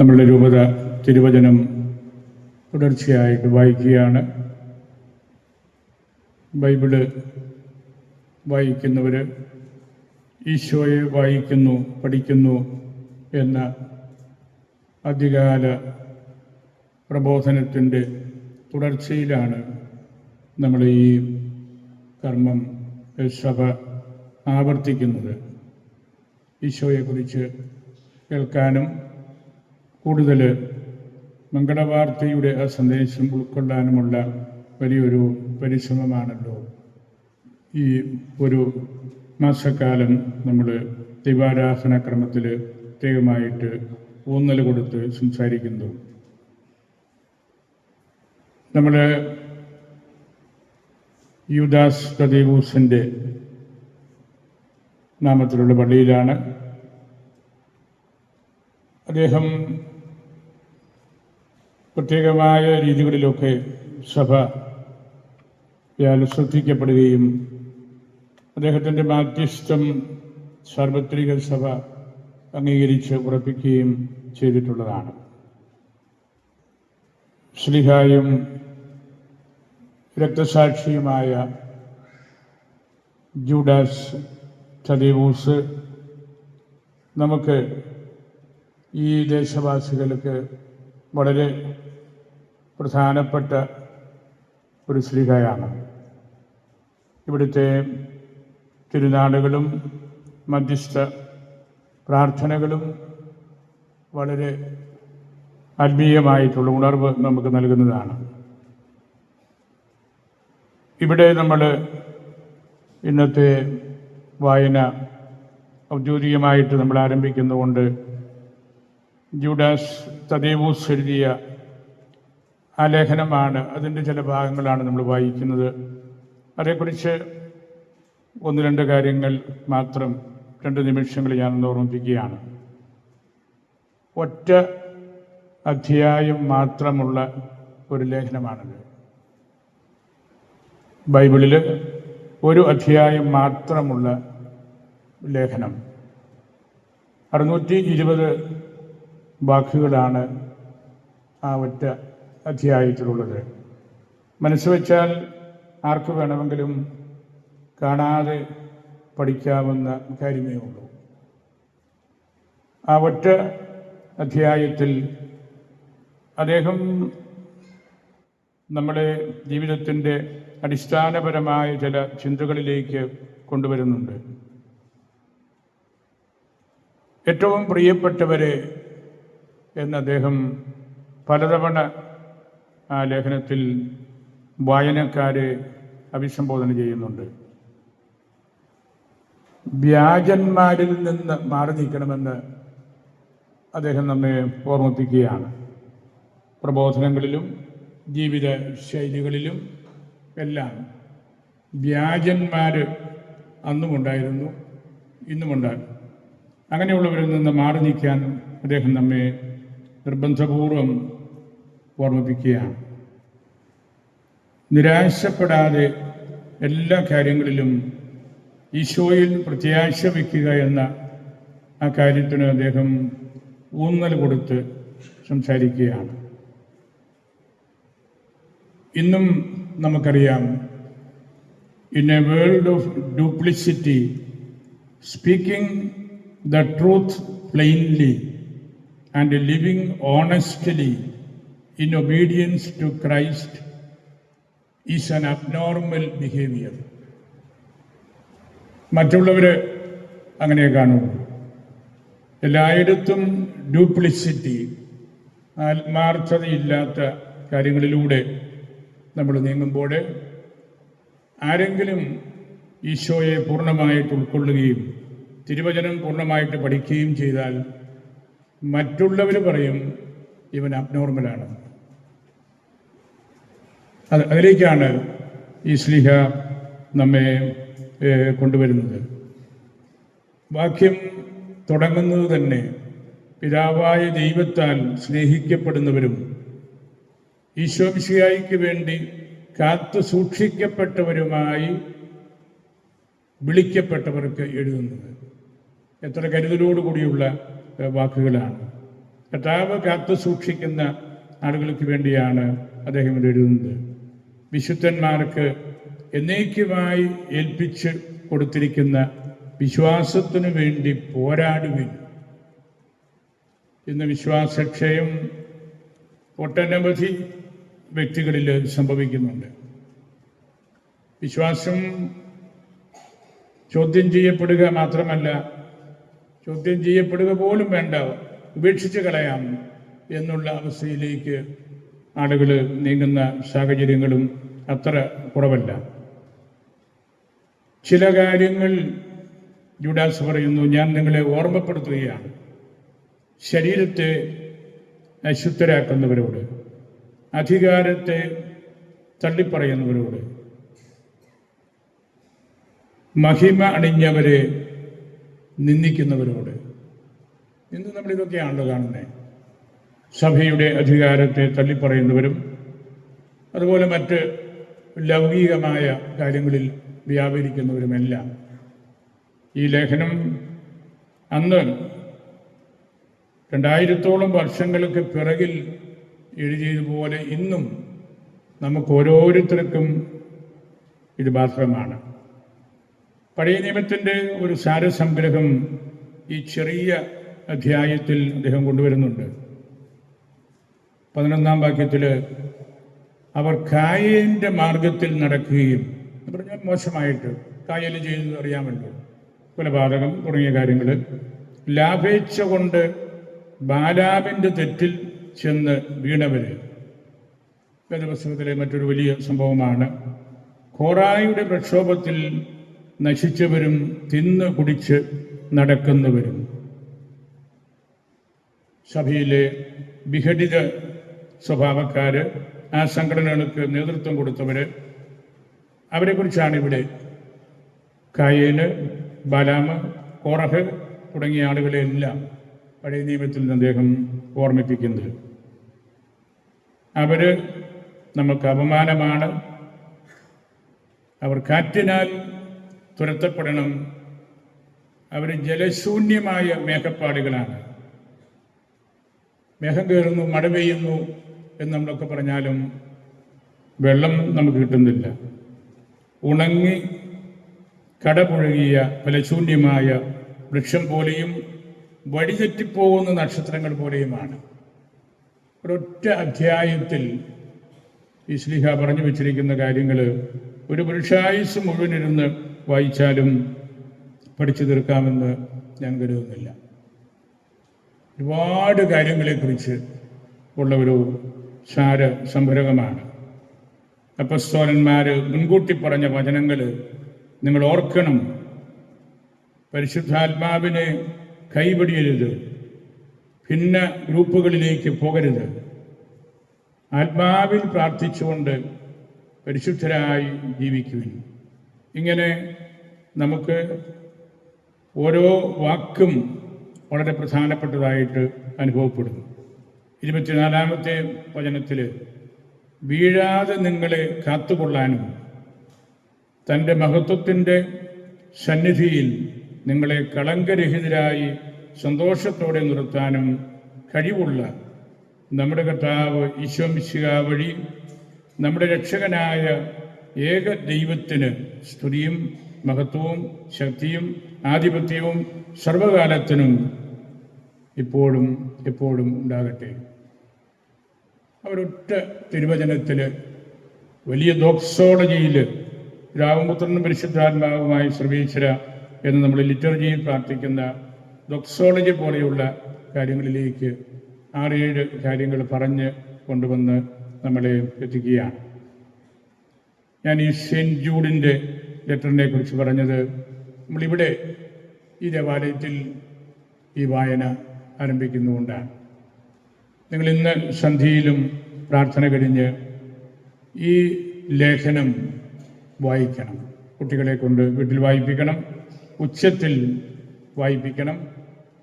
നമ്മളുടെ രൂപത തിരുവചനം തുടർച്ചയായിട്ട് വായിക്കുകയാണ്. ബൈബിൾ വായിക്കുന്നവർ ഈശോയെ വായിക്കുന്നു പഠിക്കുന്നു എന്ന അധികാല പ്രബോധനത്തിന്റെ തുടർച്ചയിലാണ് നമ്മൾ ഈ കർമ്മം സഭ ആവർത്തിക്കുന്നത്. ഈശോയെക്കുറിച്ച് കേൾക്കാനും കൂടുതൽ മംഗളവാർത്തയുടെ ആ സന്ദേശം ഉൾക്കൊള്ളാനുമുള്ള വലിയൊരു പരിശ്രമമാണല്ലോ. ഈ ഒരു മാസക്കാലം നമ്മൾ ദൈവാരാധന ക്രമത്തിൽ പ്രത്യേകമായിട്ട് ഊന്നൽ കൊടുത്ത് സംസാരിക്കുന്നു. നമ്മൾ യുദാസ് കദീവൂസിന്റെ നാമത്തിലുള്ള പള്ളിയിലാണ്. അദ്ദേഹം പ്രത്യേകമായ രീതികളിലൊക്കെ സഭ യാൽ ശ്രദ്ധിക്കപ്പെടുകയും അദ്ദേഹത്തിന്റെ മാധ്യസ്ഥം സാർവത്രിക സഭ അംഗീകരിച്ച് ഉറപ്പിക്കുകയും ചെയ്തിട്ടുള്ളതാണ്. ശ്രീഹായും രക്തസാക്ഷിയുമായ ജൂഡാസ് ചതീവൂസ് നമുക്ക് ഈ ദേശവാസികൾക്ക് വളരെ പ്രധാനപ്പെട്ട ഒരു ശ്രീകയാണ്. ഇവിടുത്തെ തിരുനാളുകളും മധ്യസ്ഥ പ്രാർത്ഥനകളും വളരെ ആത്മീയമായിട്ടുള്ള ഉണർവ് നമുക്ക് നൽകുന്നതാണ്. ഇവിടെ നമ്മൾ ഇന്നത്തെ വായന ഔദ്യോഗികമായിട്ട് നമ്മൾ ആരംഭിക്കുന്നതുകൊണ്ട് ജൂഡാസ് തദേവൂസ് എഴുതിയ ആ ലേഖനമാണ് അതിന്റെ ചില ഭാഗങ്ങളാണ് നമ്മൾ വായിക്കുന്നത്. അതേക്കുറിച്ച് ഒന്ന് രണ്ട് കാര്യങ്ങൾ മാത്രം രണ്ട് നിമിഷങ്ങൾ ഞാനൊന്ന് ഓർമ്മിപ്പിക്കുകയാണ്. ഒറ്റ അധ്യായം മാത്രമുള്ള ഒരു ലേഖനമാണിത്. ബൈബിളിൽ ഒരു അധ്യായം മാത്രമുള്ള ലേഖനം. അറുന്നൂറ്റി ഇരുപത് വാക്കുകളാണ് ആ ഒറ്റ അധ്യായത്തിലുള്ളത്. മനസ്സ് ആർക്ക് വേണമെങ്കിലും കാണാതെ പഠിക്കാവുന്ന കാര്യമേ ഉള്ളൂ. ആ ഒറ്റ അധ്യായത്തിൽ അദ്ദേഹം നമ്മുടെ ജീവിതത്തിന്റെ അടിസ്ഥാനപരമായ ചില ചിന്തകളിലേക്ക് കൊണ്ടുവരുന്നുണ്ട്. ഏറ്റവും പ്രിയപ്പെട്ടവരെ എന്ന് അദ്ദേഹം പലതവണ ആ ലേഖനത്തിൽ വായനക്കാരെ അഭിസംബോധന ചെയ്യുന്നുണ്ട്. വ്യാജന്മാരിൽ നിന്ന് മാറി നിൽക്കണമെന്ന് അദ്ദേഹം നമ്മെ ഓർമ്മിപ്പിക്കുകയാണ്. പ്രബോധനങ്ങളിലും ജീവിത ശൈലികളിലും എല്ലാം വ്യാജന്മാർ അന്നുമുണ്ടായിരുന്നു ഇന്നുമുണ്ടായിരുന്നു അങ്ങനെയുള്ളവരിൽ നിന്ന് മാറി നിൽക്കാൻ അദ്ദേഹം നമ്മെ നിർബന്ധപൂർവം ഓർമ്മിപ്പിക്കുകയാണ്. നിരാശപ്പെടാതെ എല്ലാ കാര്യങ്ങളിലും ഈശോയിൽ പ്രത്യാശ വയ്ക്കുക എന്ന ആ കാര്യത്തിന് അദ്ദേഹം ഊന്നൽ കൊടുത്ത് സംസാരിക്കുകയാണ്. ഇന്നും നമുക്കറിയാം in a world of duplicity speaking the truth plainly and living honestly in obedience to Christ is an abnormal behavior. മറ്റുള്ളവർ അങ്ങനെ കാണുള്ളൂ എല്ലായിടത്തും ഡ്യൂപ്ലിസിറ്റി ആത്മാർത്ഥതയില്ലാത്ത കാര്യങ്ങളിലൂടെ നമ്മൾ നീങ്ങുമ്പോൾ ആരെങ്കിലും ഈശോയെ പൂർണമായിട്ട് ഉൾക്കൊള്ളുകയും തിരുവചനം പൂർണമായിട്ട് പഠിക്കുകയും ചെയ്താൽ മറ്റുള്ളവർ പറയും ഇവൻ അബ്നോർമലാണ് അത് അതിലേക്കാണ് ഈ സ്ലിഹ നമ്മെ കൊണ്ടുവരുന്നത്. വാക്യം തുടങ്ങുന്നത് തന്നെ പിതാവായ ദൈവത്താൽ സ്നേഹിക്കപ്പെടുന്നവരും ഈശോമിശിയായിക്ക് വേണ്ടി കാത്തു സൂക്ഷിക്കപ്പെട്ടവരുമായി വിളിക്കപ്പെട്ടവർക്ക് എഴുതുന്നത്. എത്ര കരുതലോടുകൂടിയുള്ള വാക്കുകളാണ്. കർത്താവ് കാത്തു സൂക്ഷിക്കുന്ന ആളുകൾക്ക് വേണ്ടിയാണ് അദ്ദേഹം ഇത് എഴുതുന്നത്. വിശുദ്ധന്മാർക്ക് എന്നേക്കുമായി ഏൽപ്പിച്ച് കൊടുത്തിരിക്കുന്ന വിശ്വാസത്തിനു വേണ്ടി പോരാടുവിൻ ഇന്ന് വിശ്വാസക്ഷയം ഒട്ടനവധി വ്യക്തികളിൽ സംഭവിക്കുന്നുണ്ട്. വിശ്വാസം ചോദ്യം ചെയ്യപ്പെടുക മാത്രമല്ല ചോദ്യം ചെയ്യപ്പെടുക പോലും വേണ്ട ഉപേക്ഷിച്ച് കളയാം എന്നുള്ള അവസ്ഥയിലേക്ക് ആളുകൾ നീങ്ങുന്ന സാഹചര്യങ്ങളും അത്ര കുറവല്ല. ചില കാര്യങ്ങൾ ജുഡാസ് പറയുന്നു ഞാൻ നിങ്ങളെ ഓർമ്മപ്പെടുത്തുകയാണ്. ശരീരത്തെ അശുദ്ധരാക്കുന്നവരോട് അധികാരത്തെ തള്ളിപ്പറയുന്നവരോട് മഹിമ അണിഞ്ഞവരെ നിന്ദിക്കുന്നവരോട്. ഇന്ന് നമ്മൾ ഇതൊക്കെയാണല്ലോ കാണുന്നത് സഭയുടെ അധികാരത്തെ തള്ളിപ്പറയുന്നവരും അതുപോലെ മറ്റ് ലൗകികമായ കാര്യങ്ങളിൽ വ്യാപരിക്കുന്നവരുമെല്ലാം. ഈ ലേഖനം അന്ന് രണ്ടായിരത്തോളം വർഷങ്ങൾക്ക് പിറകിൽ എഴുതിയതുപോലെ ഇന്നും നമുക്ക് ഓരോരുത്തർക്കും ഇത് ബാധകമാണ് പഴയ നിയമത്തിന്റെ ഒരു സാരസംഗ്രഹം ഈ ചെറിയ അധ്യായത്തിൽ അദ്ദേഹം കൊണ്ടുവരുന്നുണ്ട്. പതിനൊന്നാം വാക്യത്തിൽ അവർ കായലിന്റെ മാർഗത്തിൽ നടക്കുകയും എന്ന് പറഞ്ഞാൽ മോശമായിട്ട് കായൽ ചെയ്യുന്നത് അറിയാമല്ലോ. കൊലപാതകം തുടങ്ങിയ കാര്യങ്ങൾ ലാഭേച്ഛ കൊണ്ട് ബാലാവിന്റെ തെറ്റിൽ ചെന്ന് വീണവര്. വേദപുസ്തകത്തിലെ മറ്റൊരു വലിയ സംഭവമാണ്. ഖോറായുടെ പ്രക്ഷോഭത്തിൽ നശിച്ചവരും തിന്ന് കുടിച്ച് നടക്കുന്നവരും. സഭയിലെ വിഘടിത സ്വഭാവക്കാര് ആ സംഘടനകൾക്ക് നേതൃത്വം കൊടുത്തവര് അവരെക്കുറിച്ചാണ് ഇവിടെ കായേന് ബാലാമ് കോറഹ് തുടങ്ങിയ ആളുകളെല്ലാം പഴയ നിയമത്തിൽ നിന്ന് അദ്ദേഹം ഓർമ്മിപ്പിക്കുന്നത്. അവർ നമുക്ക് അപമാനമാണ്. അവർ കാറ്റിനാൽ തുരത്തപ്പെടണം. അവർ ജലശൂന്യമായ മേഘപ്പാടുകളാണ്. മേഘം കയറുന്നു മഴ പെയ്യുന്നു എന്ന് നമ്മളൊക്കെ പറഞ്ഞാലും വെള്ളം നമുക്ക് കിട്ടുന്നില്ല. ഉണങ്ങി കടപുഴകിയ ഫലശൂന്യമായ വൃക്ഷം പോലെയും വഴിതെറ്റിപ്പോകുന്ന നക്ഷത്രങ്ങൾ പോലെയുമാണ്. ഒരൊറ്റ അധ്യായത്തിൽ ഈ ശ്ലീഹ പറഞ്ഞു വെച്ചിരിക്കുന്ന കാര്യങ്ങൾ ഒരു പുരുഷായുസ് മുഴുവൻ ഇരുന്ന് വായിച്ചാലും പഠിച്ചു തീർക്കാമെന്ന് ഞാൻ കരുതുന്നില്ല. ഒരുപാട് കാര്യങ്ങളെക്കുറിച്ച് ഉള്ള ഒരു സാര സംഭരകമാണ് അപ്പസ്തോലന്മാർ മുൻകൂട്ടി പറഞ്ഞ വചനങ്ങൾ നിങ്ങൾ ഓർക്കണം. പരിശുദ്ധാത്മാവിനെ കൈപിടിയരുത്. ഭിന്ന ഗ്രൂപ്പുകളിലേക്ക് പോകരുത്. ആത്മാവിൽ പ്രാർത്ഥിച്ചുകൊണ്ട് പരിശുദ്ധരായി ജീവിക്കുവിൻ. ഇങ്ങനെ നമുക്ക് ഓരോ വാക്കും വളരെ പ്രധാനപ്പെട്ടതായിട്ട് അനുഭവപ്പെടുന്നു. ഇരുപത്തിനാലാമത്തെ വചനത്തിൽ വീഴാതെ നിങ്ങളെ കാത്തുകൊള്ളാനും തന്റെ മഹത്വത്തിന്റെ സന്നിധിയിൽ നിങ്ങളെ കളങ്കരഹിതരായി സന്തോഷത്തോടെ നിർത്താനും കഴിവുള്ള നമ്മുടെ കർത്താവ് ഈശോമിശിക വഴി നമ്മുടെ രക്ഷകനായ ഏക ദൈവത്തിന് സ്തുതിയും മഹത്വവും ശക്തിയും ആധിപത്യവും സർവകാലത്തിനും ഇപ്പോഴും എപ്പോഴും ഉണ്ടാകട്ടെ. അവരൊറ്റ തിരുവചനത്തിൽ വലിയ ദോക്സോളജിയിൽ രാമപുത്രനും പരിശുദ്ധാത്മാവുമായി സർവീശ്വര എന്ന് നമ്മൾ ലിറ്റർജിയിൽ പ്രാർത്ഥിക്കുന്ന ദോക്സോളജി പോലെയുള്ള കാര്യങ്ങളിലേക്ക് ആറേഴ് കാര്യങ്ങൾ പറഞ്ഞ് കൊണ്ടുവന്ന് നമ്മളെ എത്തിക്കുകയാണ്. ഞാൻ ഈ സെന്റ് ജൂഡിന്റെ ലെറ്ററിനെ കുറിച്ച് പറഞ്ഞത് നമ്മളിവിടെ ഈ ദേവാലയത്തിൽ ഈ വായന ആരംഭിക്കുന്നുകൊണ്ടാണ് നിങ്ങൾ ഇന്ന് സന്ധിയിലും പ്രാർത്ഥന കഴിഞ്ഞ് ഈ ലേഖനം വായിക്കണം. കുട്ടികളെ കൊണ്ട് വീട്ടിൽ വായിപ്പിക്കണം ഉച്ചത്തിൽ വായിപ്പിക്കണം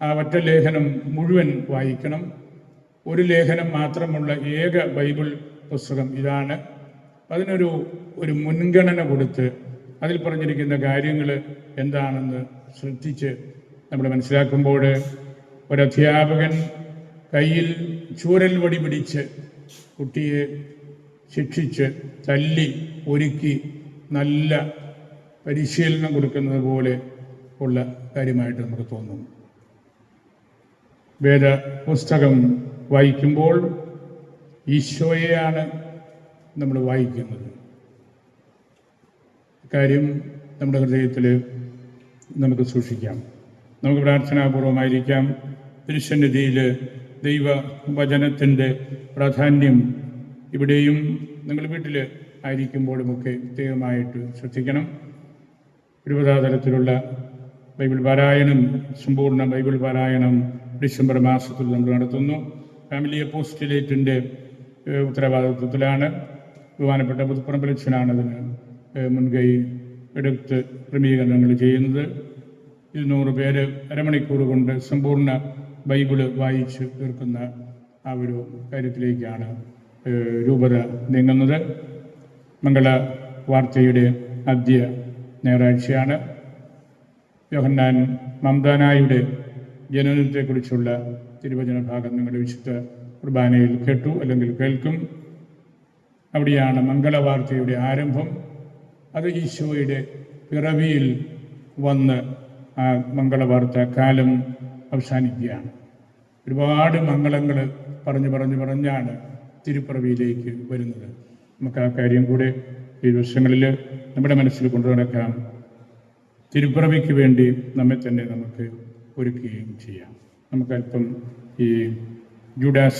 ആ ഒറ്റ ലേഖനം മുഴുവൻ വായിക്കണം ഒരു ലേഖനം മാത്രമുള്ള ഏക ബൈബിൾ പുസ്തകം ഇതാണ്. അതിനൊരു ഒരു മുൻഗണന കൊടുത്ത് അതിൽ പറഞ്ഞിരിക്കുന്ന കാര്യങ്ങൾ എന്താണെന്ന് ശ്രദ്ധിച്ച് നമ്മൾ മനസ്സിലാക്കുമ്പോൾ ഒരധ്യാപകൻ കയ്യിൽ ചൂരൽ വടി പിടിച്ച് കുട്ടിയെ ശിക്ഷിച്ച് തല്ലി ഒരുക്കി നല്ല പരിശീലനം കൊടുക്കുന്നത് പോലെ ഉള്ള കാര്യമായിട്ട് നമുക്ക് തോന്നുന്നു വേദ പുസ്തകം വായിക്കുമ്പോൾ ഈശോയെയാണ് നമ്മൾ വായിക്കുന്നത്. കാര്യം നമ്മുടെ ഹൃദയത്തിൽ നമുക്ക് സൂക്ഷിക്കാം. നമുക്ക് പ്രാർത്ഥനാപൂർവമായിരിക്കാം. തിരുസന്നിധിയിൽ ദൈവ വചനത്തിന്റെ പ്രാധാന്യം ഇവിടെയും നിങ്ങൾ വീട്ടിൽ ആയിരിക്കുമ്പോഴുമൊക്കെ പ്രത്യേകമായിട്ട് ശ്രദ്ധിക്കണം. തിരുവതാതലത്തിലുള്ള ബൈബിൾ പാരായണം സമ്പൂർണ ബൈബിൾ പാരായണം ഡിസംബർ മാസത്തിൽ നമ്മൾ നടത്തുന്നു. ഫാമിലി അപ്പോസ്റ്റിലേറ്റിന്റെ ഉത്തരവാദിത്വത്തിലാണ്. ബഹുമാനപ്പെട്ട പുതുപ്പറമ്പലച്ചനാണ് അതിന് മുൻകൈ എടുത്ത് ക്രമീകരണങ്ങൾ ചെയ്യുന്നത്. ഇരുന്നൂറ് പേര് അരമണിക്കൂർ കൊണ്ട് സമ്പൂർണ ബൈബിൾ വായിച്ച് തീർക്കുന്ന ആ ഒരു കാര്യത്തിലേക്കാണ് രൂപത നീങ്ങുന്നത്. മംഗള വാർത്തയുടെ ആദ്യ ഞായറാഴ്ചയാണ്. യോഹന്നാൻ മംദാനായുടെ ജനനത്തെക്കുറിച്ചുള്ള തിരുവചന ഭാഗം നിങ്ങളുടെ വിശുദ്ധ കുർബാനയിൽ കേട്ടു അല്ലെങ്കിൽ കേൾക്കും. അവിടെയാണ് മംഗളവാർത്തയുടെ ആരംഭം. അത് ഈശോയുടെ പിറവിയിൽ വന്ന് ആ മംഗളവാർത്ത കാലം അവസാനിക്കുകയാണ്. ഒരുപാട് മംഗളങ്ങൾ പറഞ്ഞു പറഞ്ഞു പറഞ്ഞാണ് തിരുപ്പിറവിയിലേക്ക് വരുന്നത്. നമുക്ക് ആ കാര്യം കൂടെ ഈ ദിവസങ്ങളിൽ നമ്മുടെ മനസ്സിൽ കൊണ്ടു നടക്കാം. തിരുപ്പിറവിക്ക് വേണ്ടി നമ്മെ തന്നെ നമുക്ക് ഒരുക്കുകയും ചെയ്യാം. നമുക്കല്പം ഈ ജൂഡാസ്